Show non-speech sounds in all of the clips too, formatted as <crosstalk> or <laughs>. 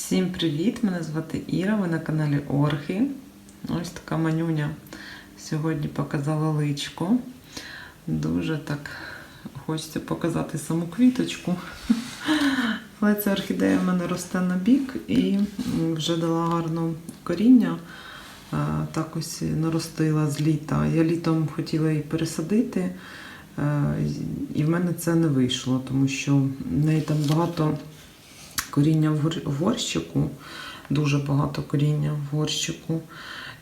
Всім привіт! Мене звати Іра, ви на каналі Орхи. Ось така манюня сьогодні показала личко. Дуже так хочеться показати саму квіточку. Але ця орхідея в мене росте на бік і вже дала гарне коріння. Так ось наростила з літа. Я літом хотіла її пересадити, і в мене це не вийшло, тому що в неї там багато коріння в горщику, дуже багато коріння в горщику.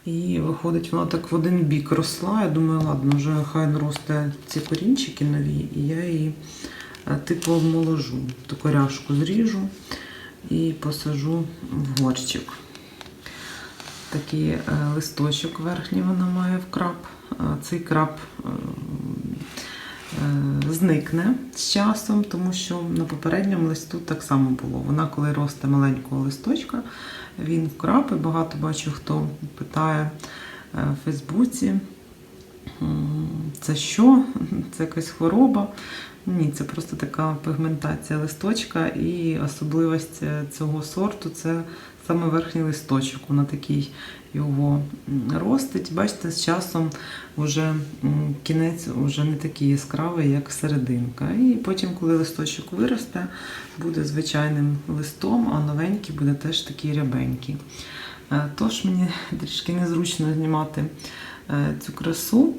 І виходить, вона так в один бік росла. Я думаю, ладно, вже хай наросте ці корінчики нові, і я її е, типу обмоложу. Таку ряшку зріжу і посажу в горщик. Такий е, листочок верхній вона має в крап. Е, Цей крап е, зникне з часом, тому що на попередньому листу так само було. Вона, коли росте маленького листочка, він вкрапи. багато бачу, хто питає е, в Фейсбуці. Це що? <laughs> Це якась хвороба. Ні, це просто така пігментація листочка, і особливість е, цього сорту це саме верхній листочок. Вона такий його ростить. Бачите, з часом вже кінець вже не такий яскравий, як серединка. І потім, коли листочок виросте, буде звичайним листом, а новенький буде теж такий рябенький. Е, Тож мені трішки незручно знімати е, цю красу,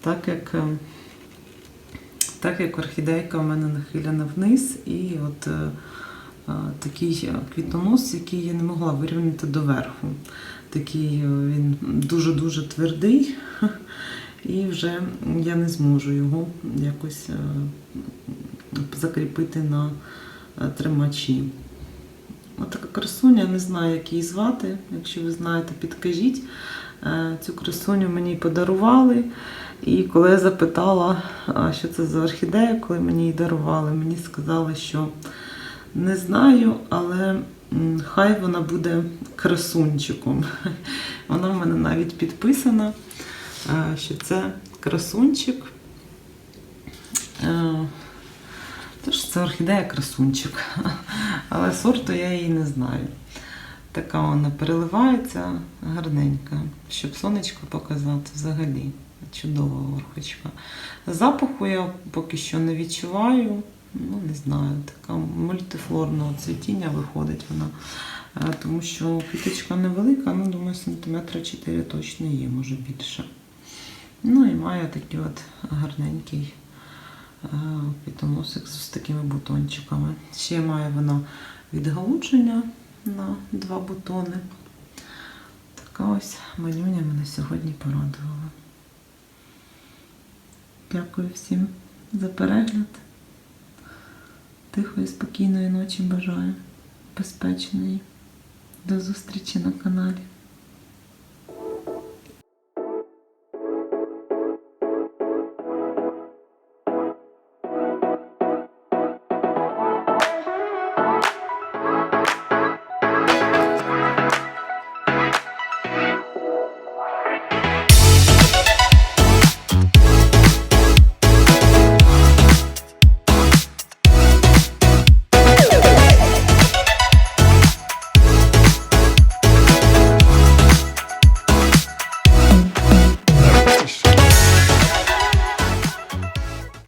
так як, е, так як орхідейка в мене нахилена вниз, і от е, е, такий квітонос, який я не могла вирівняти доверху. Такий е, він дуже-дуже твердий, <laughs> і вже я не зможу його якось закріпити на тримачі. От така красуня, не знаю, як її звати. Якщо ви знаєте, підкажіть. Е, Цю красуню мені подарували. І коли я запитала, що це за орхідея, коли мені її дарували, мені сказали, що не знаю, але хай вона буде красунчиком. <laughs> Вона в мене навіть підписана, е, що це красунчик. Е, Тож це орхідея красунчик. <laughs> Але сорту я її не знаю. Така вона переливається гарненька, щоб сонечко показати взагалі. Чудова орхочка. Запаху я поки що не відчуваю. Ну, не знаю, така мультифлорного цвітіння виходить вона. Е, Тому що квіточка невелика, ну, думаю, сантиметра 4 точно є, може більше. Ну і має такий от гарненький е, з такими бутончиками. Ще має вона відгалудження на два бутони. Така ось манюня мене сьогодні порадувала. Дякую всім за перегляд. Тихої, спокійної ночі бажаю. Безпечної. До зустрічі на каналі.